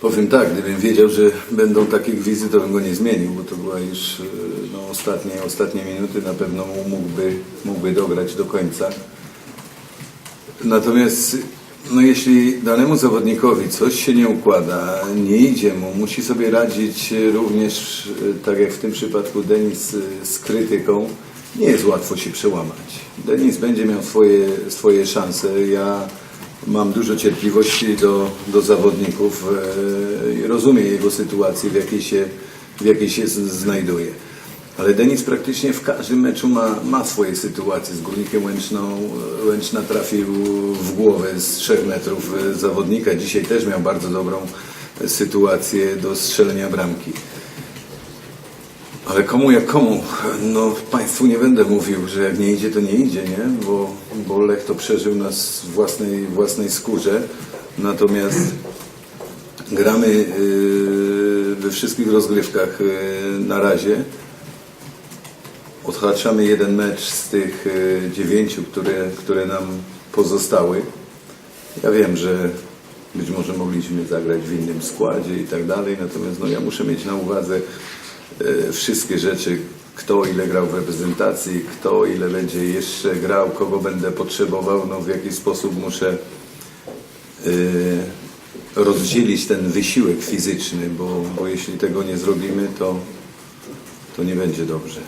Powiem tak, gdybym wiedział, że będą takie gwizy, to bym go nie zmienił, bo to była już e, no, ostatnie, ostatnie minuty, na pewno mógłby, mógłby dograć do końca. Natomiast no, jeśli danemu zawodnikowi coś się nie układa, nie idzie mu, musi sobie radzić również, e, tak jak w tym przypadku Denis, e, z krytyką, nie jest łatwo się przełamać. Denis będzie miał swoje, swoje szanse. Ja mam dużo cierpliwości do, do zawodników e, i rozumiem jego sytuację, w jakiej się, w jakiej się znajduje. Ale Denis praktycznie w każdym meczu ma, ma swoje sytuacje. Z Górnikiem Łęczną, Łęczna trafił w głowę z 3 metrów e, zawodnika. Dzisiaj też miał bardzo dobrą e, sytuację do strzelenia bramki. Ale komu jak komu? No Państwu nie będę mówił, że jak nie idzie, to nie idzie, nie? Bo, bo Lech to przeżył nas w własnej, własnej skórze. Natomiast gramy yy, we wszystkich rozgrywkach yy, na razie. Odhaczamy jeden mecz z tych yy, dziewięciu, które, które nam pozostały. Ja wiem, że być może mogliśmy zagrać w innym składzie i tak dalej, natomiast no, ja muszę mieć na uwadze wszystkie rzeczy, kto ile grał w reprezentacji, kto ile będzie jeszcze grał, kogo będę potrzebował, no, w jaki sposób muszę e, rozdzielić ten wysiłek fizyczny, bo, bo jeśli tego nie zrobimy, to, to nie będzie dobrze.